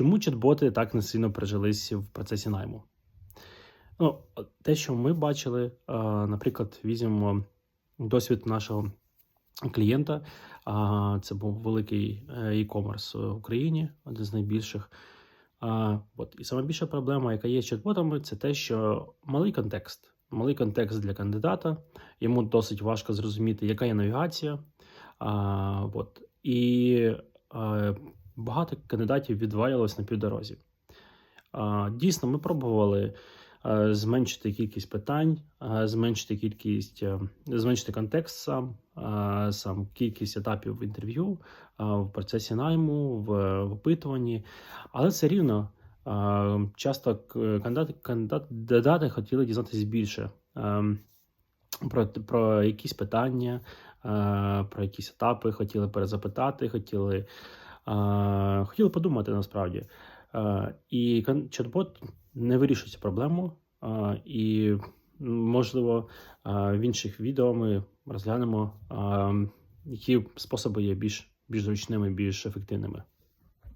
Чому чат-боти так не сильно прижились в процесі найму? Ну, те, що ми бачили, е, наприклад, візьмемо досвід нашого клієнта. Це був великий е, e-commerce в Україні, один з найбільших. От. І саме більша проблема, яка є з чат-ботами, це те, що малий контекст. Малий контекст для кандидата. Йому досить важко зрозуміти, яка є навігація. А, от. І а, багато кандидатів відвалювалось на півдорозі. Дійсно, ми пробували зменшити кількість питань, зменшити кількість, е, зменшити контекст сам, сам кількість етапів інтерв'ю е, в процесі найму, в, в опитуванні, але все рівно. Часто кандидати, кандидати хотіли дізнатися більше про, про якісь питання, про якісь етапи, хотіли перезапитати, хотіли, хотіли подумати насправді. І чат-бот не вирішує цю проблему. І, можливо, в інших відео ми розглянемо, які способи є більш, більш зручними, більш ефективними.